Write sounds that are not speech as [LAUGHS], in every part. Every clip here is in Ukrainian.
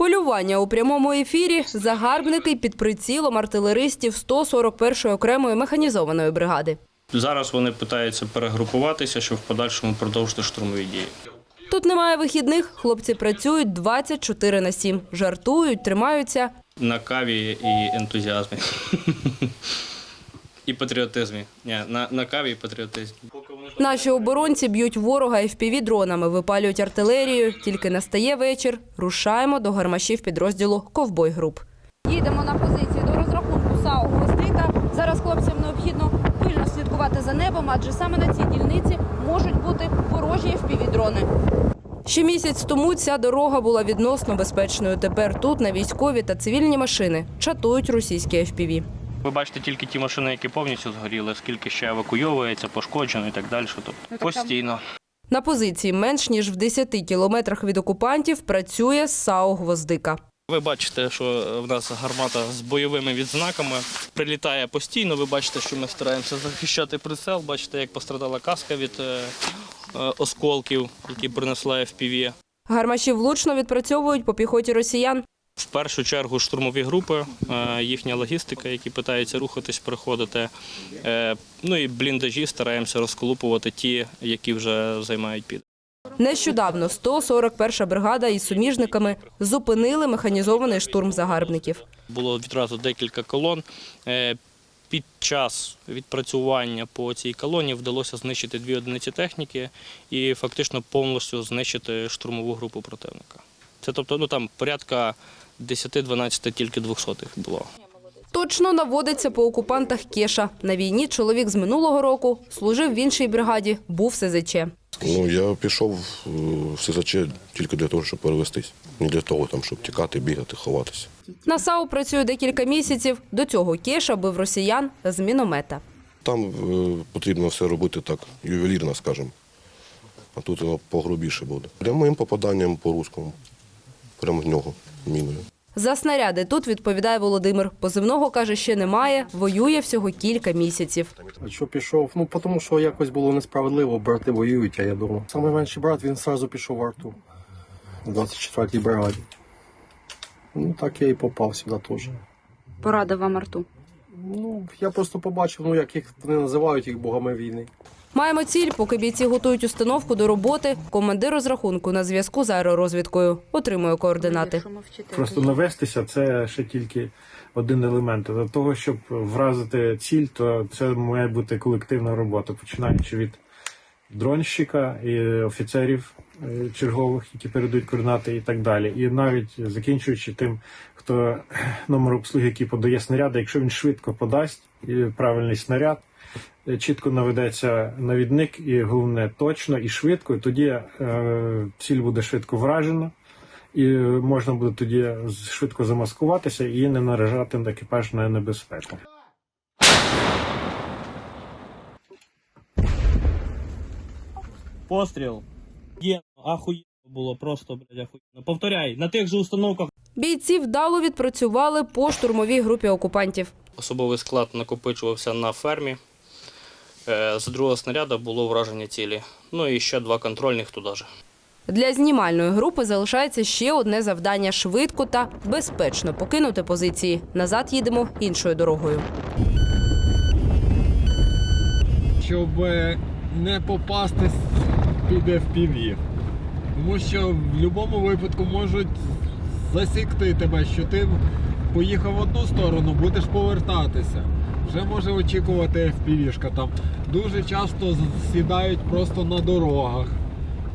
Полювання у прямому ефірі загарбники під прицілом артилеристів 141-ї окремої механізованої бригади. Зараз вони питаються перегрупуватися, щоб в подальшому продовжити штурмові дії. Тут немає вихідних, хлопці працюють 24 на 7. Жартують, тримаються. На каві і ентузіазмі. [LAUGHS] І патріотизмі. Ні, на, на каві і патріотизмі. Наші оборонці б'ють ворога fpv дронами, випалюють артилерію. Тільки настає вечір. Рушаємо до гармашів підрозділу Ковбой груп. Їдемо на позиції до розрахунку САУ Гвоздика. Зараз хлопцям необхідно пильно слідкувати за небом, адже саме на цій дільниці можуть бути ворожі fpv дрони. Ще місяць тому ця дорога була відносно безпечною. Тепер тут на військові та цивільні машини чатують російські FPV. Ви бачите тільки ті машини, які повністю згоріли, скільки ще евакуйовується, пошкоджено і так далі. Тобто постійно. На позиції менш ніж в 10 кілометрах від окупантів працює САУ Гвоздика. Ви бачите, що в нас гармата з бойовими відзнаками прилітає постійно. Ви бачите, що ми стараємося захищати прицел. Бачите, як пострадала каска від е, е, осколків, які принесла FPV. Гармаші влучно відпрацьовують по піхоті росіян. В першу чергу штурмові групи, е, їхня логістика, які питаються рухатись, приходити. Е, Ну і бліндажі стараємося розколупувати ті, які вже займають під. Нещодавно 141 бригада із суміжниками зупинили механізований штурм загарбників. Було відразу декілька колон. Е, Під час відпрацювання по цій колоні вдалося знищити дві одиниці техніки і фактично повністю знищити штурмову групу противника. Це тобто, ну там порядка 10-12 тільки 200 було. Точно наводиться по окупантах Кеша. На війні чоловік з минулого року служив в іншій бригаді, був СЗЧ. Ну, я пішов е, в СЗЧ тільки для того, щоб перевестись. Не для того, там, щоб тікати, бігати, ховатися. На САУ працює декілька місяців. До цього Кеша бив росіян з міномета. Там е, потрібно все робити так, ювелірно, скажімо. А тут воно погрубіше буде. Прямим попаданням по руському. Прямо в нього міною. За снаряди тут відповідає Володимир. Позивного каже, ще немає. Воює всього кілька місяців. А що пішов? Ну, тому що якось було несправедливо, брати воюють, а я думав. Самий менший брат, він одразу пішов в арту. В 24-й бригаді. Ну, так я і попав сюди теж. Порада вам арту. Ну, я просто побачив, ну, як їх вони називають їх богами війни. Маємо ціль, поки бійці готують установку до роботи. Командир розрахунку на зв'язку з аеророзвідкою отримує координати. Просто навестися це ще тільки один елемент. Для того, щоб вразити ціль, то це має бути колективна робота, починаючи від дронщика і офіцерів е, чергових, які передають координати і так далі. І навіть закінчуючи тим, хто номер обслуги, який подає снаряди, якщо він швидко подасть правильний снаряд. Е, Чітко наведеться навідник, і головне точно і швидко. І тоді е, ціль буде швидко вражена, і можна буде тоді швидко замаскуватися і не наражати екіпаж на небезпеку. Постріл. Є, ахуєнно було, просто, блядь, ахуєнно. Повторяй, на тих же установках. Бійці вдало відпрацювали по штурмовій групі окупантів. Особовий склад накопичувався на фермі. Е, З другого снаряду було враження цілі. Ну і ще два контрольних туди ж. Для знімальної групи залишається ще одне завдання швидко та безпечно покинути позиції. Назад їдемо іншою дорогою. щоб е, не попасти під FPV. Тому що в будь-якому випадку можуть засікти тебе, що ти поїхав в одну сторону, будеш повертатися. Вже може очікувати FPV-шка там. Дуже часто сідають просто на дорогах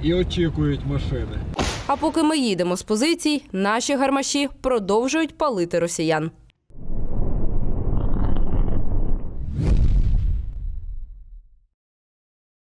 і очікують машини. А поки ми їдемо з позицій, наші гармаші продовжують палити росіян.